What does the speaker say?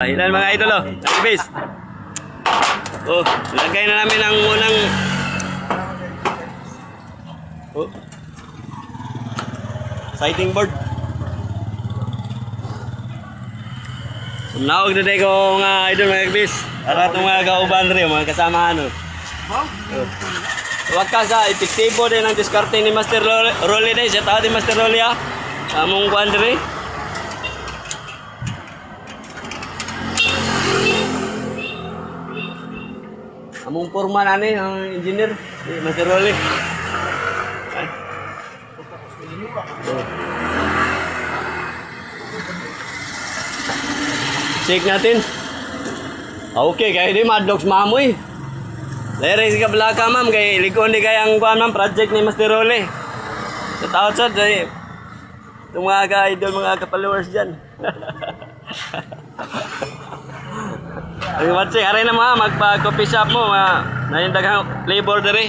Ilan mga idol oh. Akibis. Oh, lagay na namin ang unang Oh. Sighting board. Sumnaog na tayo kung uh, idol mga akibis. Para itong mga kauban rin, mga kasama ano. Oh. Huwag ka sa epektibo din ang diskarte ni Master Rolly, din. Siya tao ni Master Rolly ah. Among kuhan rin. Among forma na ni ang engineer, si Master Rolly. Check natin. Okay, kaya di madlogs mamoy. Lere si kablaka ma'am, kay likon di kaya ang kuhan ma'am, project ni Master Rolly. Sa tao sa, dahil itong mga ka-idol, mga ka-followers dyan. Ang matsi, aray na mga magpa-coffee shop mo, mga naindagang flavor dere.